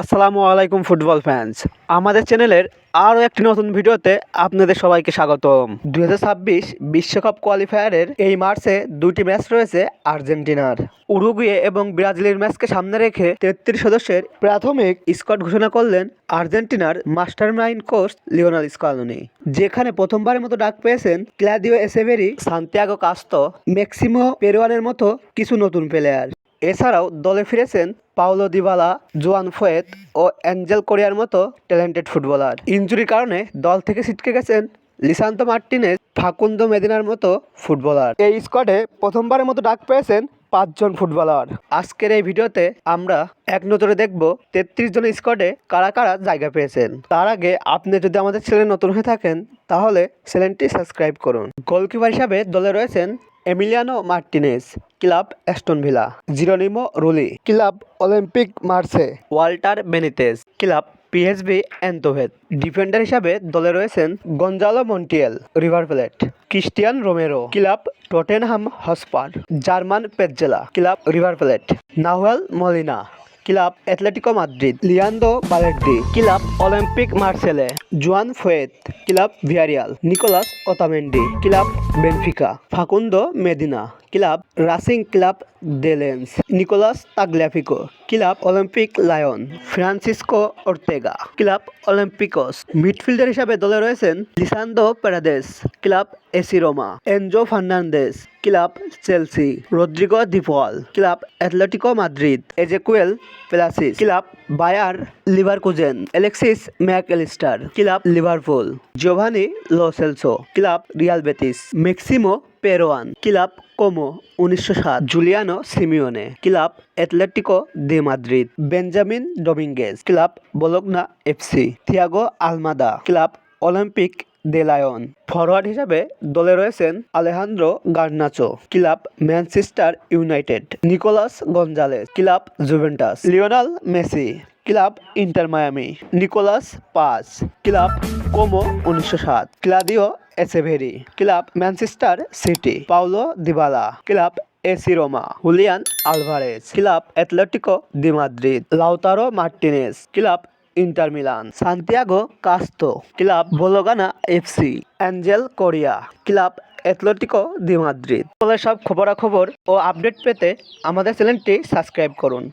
আসসালামু আলাইকুম football fans আমাদের চ্যানেলের আরও একটি নতুন ভিডিওতে আপনাদের সবাইকে স্বাগতম। দুই বিশ্বকাপ কোয়ালিফায়ারের এই মার্চে দুটি ম্যাচ রয়েছে আর্জেন্টিনার। উরুগুয়ে এবং ব্রাজিলের ম্যাচকে সামনে রেখে তেত্রিশ সদস্যের প্রাথমিক স্কোয়াড ঘোষণা করলেন আর্জেন্টিনার master mind coach Lionel Scaloni. যেখানে প্রথমবারের মতো ডাক পেয়েছেন Claudio Echeverri, Santiago Castro, Maximo পেরোয়ানের মতো কিছু নতুন প্লেয়ার এছাড়াও দলে ফিরেছেন পাওলো দিবালা, জোয়ান ফোয়েত ও অ্যাঞ্জেল কোরিয়ার মতো ট্যালেন্টেড ফুটবলার। ইঞ্জুরির কারণে দল থেকে ছিটকে গেছেন লিসান্ত মার্টিনেজ, ফাকুন্দো মেদিনার মতো ফুটবলার। এই স্কোয়াডে প্রথমবারের মতো ডাক পেয়েছেন পাঁচজন ফুটবলার। আজকের এই ভিডিওতে আমরা এক নজরে দেখব তেত্রিশ জন স্কোয়াডে কারা কারা জায়গা পেয়েছেন। তার আগে আপনি যদি আমাদের চ্যানেলে নতুন হয়ে থাকেন, তাহলে চ্যানেলটি সাবস্ক্রাইব করুন। গোলকিপার হিসাবে দলে রয়েছেন Emiliano Martinez club Aston Villa, Geronimo Rulli, club Olympique Marseille, Walter Benitez, club PSV Eindhoven defender হিসাবে দলে রয়েছেন Gonzalo Montiel, River Plate. Cristian Romero club Tottenham Hotspur, German Pezzella club River Plate, Nahuel Molina club Atletico Madrid, Leandro Balerdi club Olympique Marseille, Juan Foyth club Villarreal, Nicolas Otamendi club Benfica, Facundo Medina, club Racing club de Lens Nicolas Tagliafico, club Olympique Lyon, Francisco Ortega club Olympiacos. Midfielder হিসাবে দলে রয়েছেন Leandro Paredes club AC Roma, Enzo Fernandez, club Chelsea, Rodrigo De Paul, club Atletico Madrid, Ezequiel Palacios, club Bayer Leverkusen Alexis Mac Allister club Liverpool Giovani Lo Celso club Real Betis Maximo Perrone club Como উনিশশো সাত Giuliano Simeone club Atletico de Madrid Benjamin Dominguez club Bologna FC Thiago Almada club Olympique de Lyon forward হিসাবে দলে রয়েছেন Alejandro Garnacho club Manchester United Nicolas Gonzalez club Juventus Lionel Messi club Inter Miami, Nicolas Paz, club Como উনিশশো সাত, Claudio Echeverri, club Manchester City Paulo Dybala, club AC Roma, Julian Alvarez, club Atletico de Madrid, Lautaro Martinez, club Inter Milan, Santiago Castro, club Bologna FC, Angel Correa, club Atletico de Madrid. সকলের সব খবরাখবর ও update পেতে আমাদের চ্যানেলটি subscribe করুন।